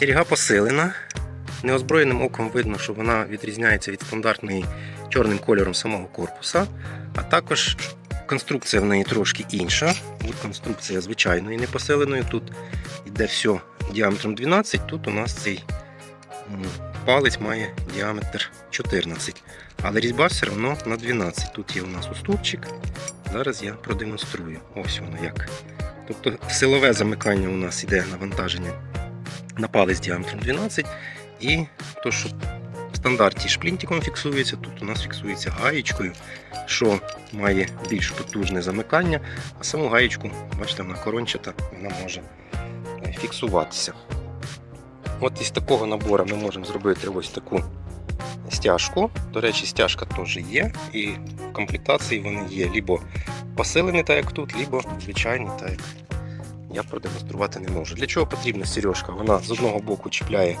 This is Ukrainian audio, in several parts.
Серіга посилена. Неозброєним оком видно, що вона відрізняється від стандартної чорним кольором самого корпуса, а також конструкція в неї трошки інша. От конструкція звичайної непосиленої. Тут йде все діаметром 12, тут у нас цей палець має діаметр 14. Але різьба все одно на 12. Тут є у нас уступчик. Зараз я продемонструю. Ось воно як. Тобто силове замикання у нас йде навантаження на палець діаметром 12. І то, що в стандарті шплінтиком фіксується, тут у нас фіксується гаєчкою, що має більш потужне замикання, а саму гаєчку, бачите, вона корончата, вона може е, фіксуватися. От із такого набору ми можемо зробити ось таку стяжку. До речі, стяжка теж є, і в комплектації вони є либо посилені, так як тут, либо звичайні, так як я продемонструвати не можу. Для чого потрібна сережка? Вона з одного боку чіпляє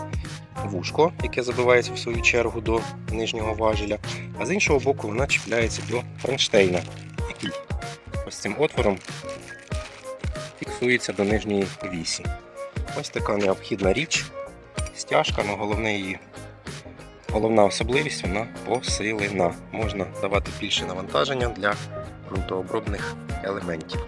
вушко, яке забивається в свою чергу до нижнього важеля, а з іншого боку вона чіпляється до кронштейна, який ось цим отвором фіксується до нижньої вісі. Ось така необхідна річ. Стяжка, але головне її. Головна особливість вона посилена. Можна давати більше навантаження для ґрунтообробних елементів.